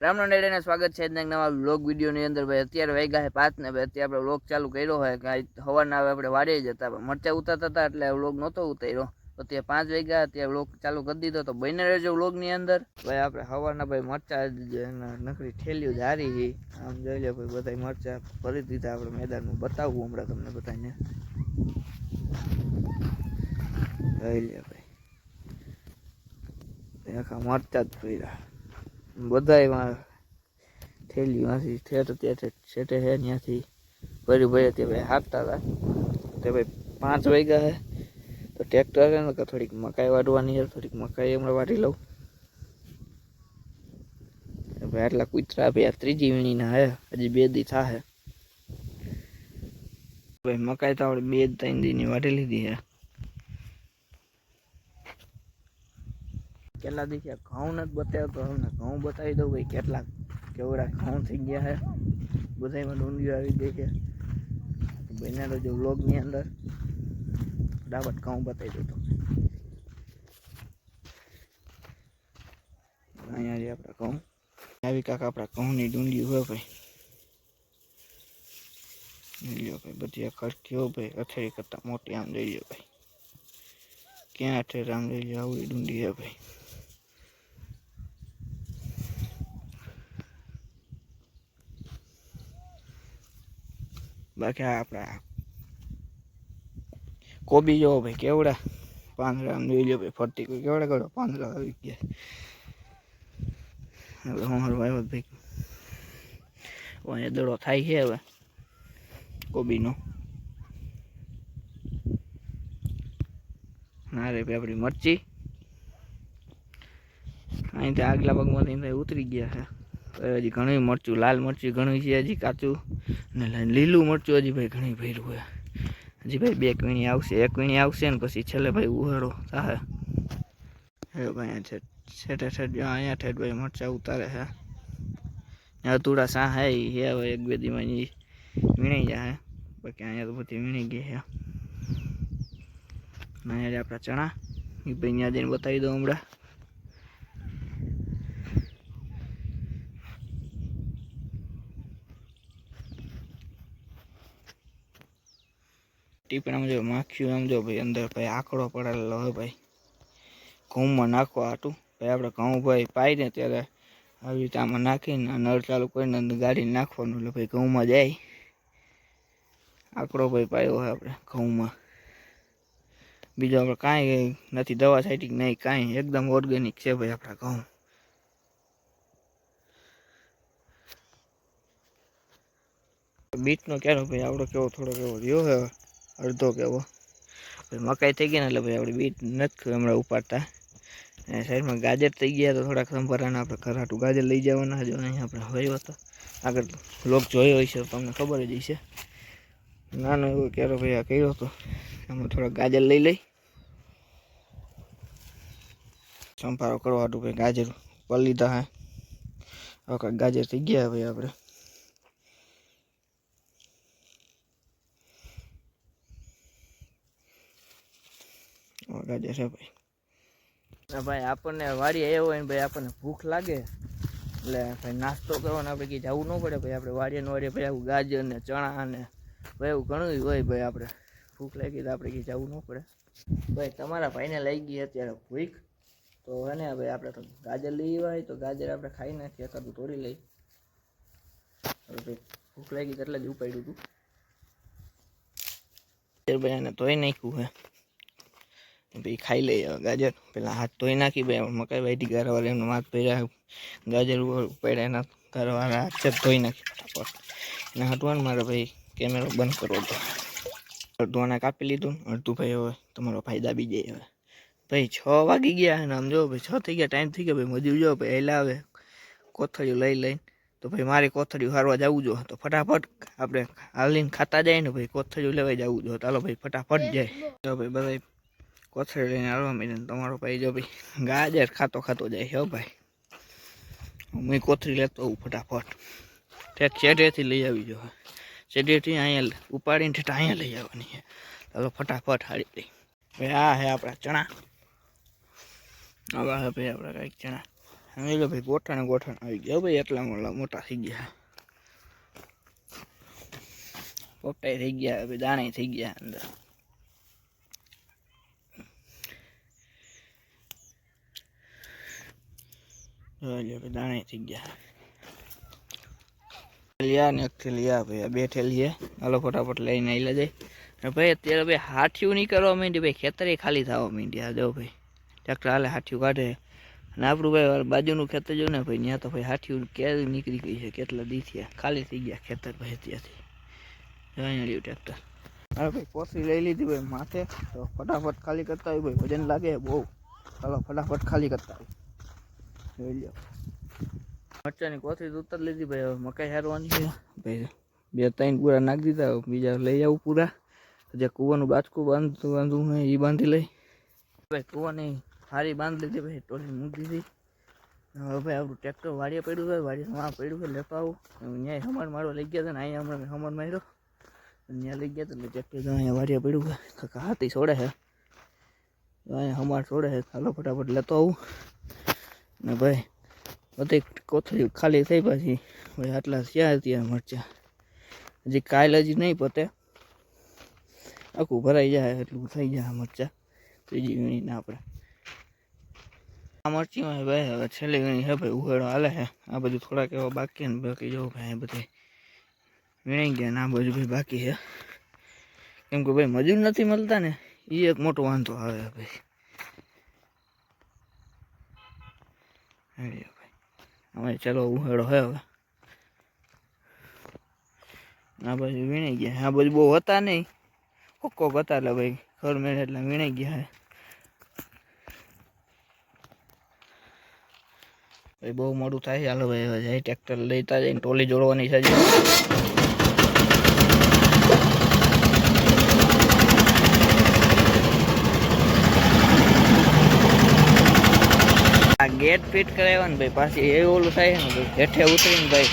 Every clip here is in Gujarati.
રામનો નેડેને સ્વાગત છે. એક નવા વ્લોગ વિડીયોની અંદર ભાઈ, અત્યારે વાગ્યા છે પાંચ ને ભાઈ, અત્યારે આપણે વ્લોગ ચાલુ કર્યો હોય કે હવાના આવે આપણે વાડીએ જતા મરચા ઉતારતા હતા એટલે વ્લોગ નહોતો ઉતાર્યો. તો અત્યારે પાંચ વાગ્યા, અત્યારે વ્લોગ ચાલુ કરી દીધો. તો બને રહેજો વ્લોગની અંદર. ભાઈ, આપણે હવાના ભાઈ મરચા નકરી ઠેલ્યું જારી છે આમ જોઈ લે ભાઈ બધા મરચા ભરી દીધા આપણે મેદાનમાં. બતાવવું હમણાં તમને બધાને જોઈ લે ભાઈ. આખા મરચા જ પીરા બધા એમાં થેલી માંથી ઠેઠ ત્યાં છેટે છે ત્યાંથી ભરી ભરી તે ભાઈ હાંકતા હતા. તે ભાઈ પાંચ વાગ્યા હે. તો ટ્રેક્ટર છે ને થોડીક મકાઈ વાઢવાની છે, થોડીક મકાઈ હમણાં વાટી લઉં. ભાઈ આટલા કૂતરા ભાઈ આ ત્રીજી વીણીના હે. હજી બે દી થાહે. ભાઈ મકાઈ તો આપણે બે ત્રણ દીની વાટી લીધી છે કેટલા દિવસે ઘઉં નથી બતાવ્યો, તો તમને ઘઉં બતાવી દઉં ભાઈ કેટલા કેવડા ઘઉં થઈ ગયા છે. બધામાં ડુંડીઓ આવી ગઈ છે. બન્યા જો વ્લોગની અંદર. ફટાફટ ઘઉં બતાવી દઉં તમને. અહીંયા જે આપણા ઘઉં. આવી કાંક આપણા ઘઉંની ડુંડી હોય ભાઈ. લ્યો ભાઈ, બધી આ ખરખી હો ભાઈ. અથેડી કરતાં મોટી આમ લઈ લો ભાઈ. ક્યાં અઠેર આમ લઈ લો આવડી ડુંડી ભાઈ. બાકી આપણા કોબી જો ભાઈ, કેવડા? પાંદડા જોઈ ભાઈ, ફરતી કોઈ કેવડા કેવડા? પાંદડા આવી ગયા. હવે હારું આવ્યો ભાઈ. અહીંયા દડો થાય છે હવે, કોબીનો. ના રે ભાઈ, આપણી મરચી. અહીંથી આગલા પગમાંથી ઉતરી ગયા છે. હજી ઘણું મરચું, લાલ મરચું ઘણું છે હજી કાચું. અને લીલું મરચું હજી ભાઈ ઘણી ભર્યું હોય. હજી ભાઈ બે વીણી આવશે, એક વીણી આવશે ને પછી છેલ્લે ભાઈ ઉહારો થાય હવે ભાઈ અહીંયા છે ભાઈ મરચા ઉતારે હે. અતુડા સા હે હે એક બે દીમાં વીણી જાય બાકી અહીંયા તો બધી વીણી ગઈ હે. અહીંયા આપણા ચણા. એ ભાઈ ત્યાં જઈને બતાવી દઉં હમણાં. ટીપણામાં જો માખ્યું આમ જો ભાઈ અંદર ભાઈ આંકડો પડેલો હોય ભાઈ. ઘઉંમાં નાખવા હતું ભાઈ આપણે ઘઉં ભાઈ પાઈને ત્યારે આવી રીતે આમાં નાખીને નળ ચાલુ કરીને અંદર ગાડીને નાખવાનું એટલે ભાઈ ઘઉંમાં જાય. આંકડો ભાઈ પાયો હોય આપણે ઘઉંમાં. બીજો આપણે કાંઈ નથી, દવા છાંટી નહીં, કાંઈ. એકદમ ઓર્ગેનિક છે ભાઈ આપણા ઘઉં. બીટનો ક્યારો ભાઈ? આપણો કેવો, થોડો કેવો રહ્યો હે અડધો કેવો ભાઈ મકાઈ થઈ ગઈ ને એટલે ભાઈ આપણે બીટ નથી હમણાં ઉપાડતા. અને સાઈડમાં ગાજર થઈ ગયા તો થોડાક સંભારાના આપણે ખરાટું ગાજર લઈ જવાના જો અહીંયા આપણે હોય હતો. આગળ લોક જોયો હોય છે તો તમને ખબર જ હશે. નાનો એવો ક્યારે ભાઈ આ કર્યો હતો. એમાં થોડાક ગાજર લઈ લઈ. સંભારો કરવા હાટું ભાઈ ગાજર પર લીધા હે. હવે કાંઈક ગાજર થઈ ગયા ભાઈ આપણે. ગાજર છે ભાઈ. ભાઈ, આપણને વાડી આવ્યો હોય ને ભાઈ, આપણને ભૂખ લાગે. એટલે ભાઈ નાસ્તો કરવાનો, આપણે કંઈ જવું ન પડે ભાઈ, આપણે વાડીએ વાડીએ ભાઈ, આવું ગાજર ને ચણા ને ભાઈ, એવું ઘણું હોય ભાઈ આપણે. ભૂખ લાગી તો આપણે કંઈ જવું ન પડે. ભાઈ, તમારા ભાઈને લઈ ગઈ અત્યારે ભૂખ. તો હે ને ભાઈ, આપણે તો ગાજર લઈ હોય, તો ગાજર આપણે ખાઈ નાખીએ એકાદું તોડી લઈ. ભૂખ લાગી એટલે જ ઉપાડ્યું હતું ભાઈ એને તોય નાખ્યું હે. ભાઈ ખાઈ લઈએ. હવે ગાજર પેલા હાથ ધોઈ નાખી ભાઈ મકાઈ વાઈટી ઘરવાળા એમનો હાથ પહેર્યા ગાજર પડ્યા એના ઘરવાળા હાથ જ ધોઈ નાખી ફટાફટ. એને હટવાનું, મારે ભાઈ કેમેરો બંધ કરવો હતો. અડધું આને કાપી લીધું, અડધું ભાઈ હવે તમારો ફાયદા બી જાય હવે. ભાઈ છ વાગી ગયા અને આમ જો ભાઈ, છ થઈ ગયા ટાઈમ થઈ ગયો ભાઈ મજૂર જો ભાઈ, હેલા આવે. કોથળીઓ લઈ લઈને. તો ભાઈ મારે કોથળીઓ હારવા જવું જો, તો ફટાફટ આપણે હાલીને ખાતા જાય ને ભાઈ, કોથળીઓ લેવા જવું જો. ચાલો ભાઈ, ફટાફટ જાય. તો ભાઈ બધા કોથળી લઈને આવવા માંડ્યા તમારો ભાઈ જો ભાઈ ગાજર ખાતો ખાતો જાય છે ભાઈ. હું કોથળી લેતો હોઉં ફટાફટ. ઠેક ચેડેથી લઈ આવી જો. શેઢેથી અહીંયા ઉપાડીને ઠેઠ અહીંયા લઈ આવવાની છે. ચાલો ફટાફટ હાડી લઈ. ભાઈ આ હે આપણા ચણા. આવા હે ભાઈ આપણા કાંઈક ચણા. હવે લો ભાઈ ગોઠણ ગોઠણ આવી ગયા ભાઈ એટલા મોટા મોટા થઈ ગયા. પોપટાઈ થઈ ગયા ભાઈ દાણે થઈ ગયા અંદર. જોઈ લો ભાઈ દાણે થઈ ગયા. લિયા ને એક લિયા ભાઈ, આ બે થેલીએ હાલો, ફટાફટ લઈને આવી જાય. ભાઈ, અત્યારે ભાઈ હાથિયું નહીં કરવા માંડી ભાઈ, ખેતરે ખાલી થવા માંડી આ જો ભાઈ, ટ્રેક્ટર હાલે, હાથિયું કાઢે. અને આપણું ભાઈ બાજુનું ખેતર જો ને ભાઈ, ત્યાં તો ભાઈ હાથિયું ક્યારે નીકળી ગઈ છે, કેટલા દી થયા. ખાલી થઈ ગયા ખેતર ભાઈ ત્યાંથી જો અહીંયા ટ્રેક્ટર. હા ભાઈ કોથળી લઈ લીધી ભાઈ માથે. તો ફટાફટ ખાલી કરતા હોય, ભાઈ વજન લાગે બહુ. ચાલો ફટાફટ ખાલી કરતા હોય. જોઈ લો મરચાની કોથળી તો ઉતર લીધી ભાઈ હવે મકાઈ હારવાની છે. ભાઈ બે ત્રણ પૂરા નાખી દીધા બીજા લઈ આવું પૂરા. જે કૂવાનું બાચકું બાંધતું બાંધવું હોય એ બાંધી લઈ. ભાઈ કૂવાની હારી બાંધી લીધી ભાઈ ટોલી મૂકી દીધી. હવે ભાઈ આપણું ટ્રેક્ટર વાડીએ પડ્યું હોય વાડીએ માં પડ્યું હોય લેતો આવું ત્યાં હમણ મારવા લઈ ગયા હતા ને અહીંયા હમણાં હમણ માર્યો. ત્યાં લઈ ગયા હતા એટલે ટ્રેક્ટર તો અહીંયા વાડીએ પડ્યું હોય કાકા હાથી છોડે છે. અહીંયા હમણ છોડે છે ચાલો ફટાફટ લેતો આવું. ને ભાઈ, બધી કોથળી ખાલી થઈ પછી. ભાઈ, આટલા થયા ત્યાં મરચા. હજી કાલ હજી નહીં પતે. આખું ભરાઈ જાય, એટલું થઈ જાય મરચા. ત્રીજી વીણીને આપણે. આ મરચીમાં ભાઈ, હવે છેલ્લી વીણી હે ભાઈ ઉહેડો હાલે છે. આ બધું થોડાક એવા બાકી ને બાકી જવું ભાઈ બધી વીણી ગયા ને આ બધું ભાઈ બાકી છે. કેમ કે ભાઈ, મજૂર નથી મળતા ને એ એક મોટો વાંધો આવે ભાઈ. હવે ચાલો ઉહેડો હે હવે. આ બાજુ વીણાઈ ગયા આ બાજુ બહુ હતા નહીં. કોક હતા એટલે ભાઈ ઘર મેળ એટલે વીણાઈ ગયા હે. ભાઈ બહુ મોડું થાય ચાલો ભાઈ. હવે જાય ટ્રેક્ટર લેતા જઈને ટોલી જોડવાની છે ગેટ ફિટ કરાવ્યા ને ભાઈ, પાછી એ ઓલું થાય ને ભાઈ હેઠે ઉતરીને ભાઈ,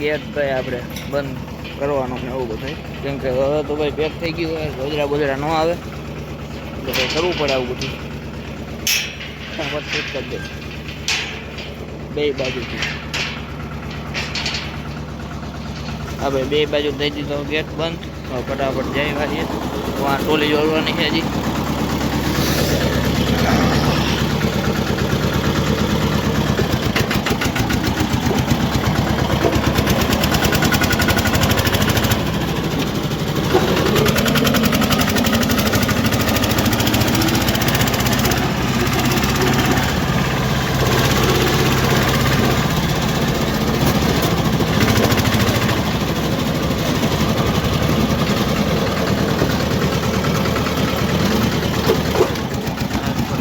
ગેટ ભાઈ આપણે બંધ કરવાનો ને એવું બધું. કેમ કે હવે તો ભાઈ પેક થઈ ગયું હોય, ગોદરા બોદરા ન આવે. એટલે ભાઈ કરવું પડે આવું બધું. ફટાફટ ફિટ કરી દે. બે બાજુથી. હા ભાઈ, બે બાજુ દઈ દીધો ગેટ બંધ. હવે ફટાફટ જઈ વાળીએ તો આ ટોલી જોડવાની છે હજી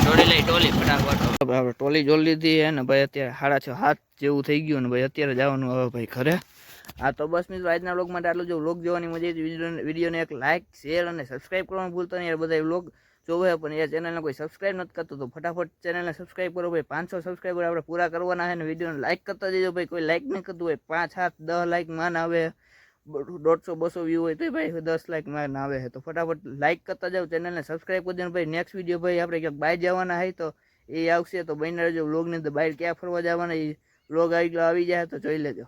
ટોલી લઈ ટોલી ટોલી જોડી લીધી હે ને ભાઈ અત્યારે સાડા છ હાથ જેવું થઈ ગયું ને ભાઈ અત્યારે જવાનું હવે ભાઈ ઘરે. આ તો બસ મિત્રો, આજના વ્લોગ માટે આટલું જો. વ્લોગ જોવાની મજા આવી વીડિયો વિડીયોને એક લાઇક શેર અને સબસ્ક્રાઇબ કરવાનું ભૂલતા નહીં. બધા વ્લોગ જોવે પણ એ ચેનલને કોઈ સબસ્ક્રાઈબ નથી કરતો, તો ફટાફટ ચેનલને સબસ્ક્રાઈબ કરો ભાઈ. પાંચસો સબસ્ક્રાઈબર આપણે પૂરા કરવાના છે ને વિડીયોને લાઇક કરતા જજો ભાઈ. કોઈ લાઇક નહીં કરતું હોય, પાંચ હાથ દસ લાઇક માન આવે. દોઢસો, બસો વ્યૂ હોય તો ભાઈ દસ લાઇક માન આવે તો ફટાફટ લાઇક કરતા જાઓ ચેનલને સબસ્ક્રાઈબ કરી દેવાનું. ભાઈ નેક્સ્ટ વીડિયો ભાઈ આપણે ક્યાંક બાય જવાના હોય તો એ આવશે તો બને રહેજો. વ્લોગની અંદર બહાર ક્યાં ફરવા જવાના એ વ્લોગ આવી આવી જાય તો જોઈ લેજો.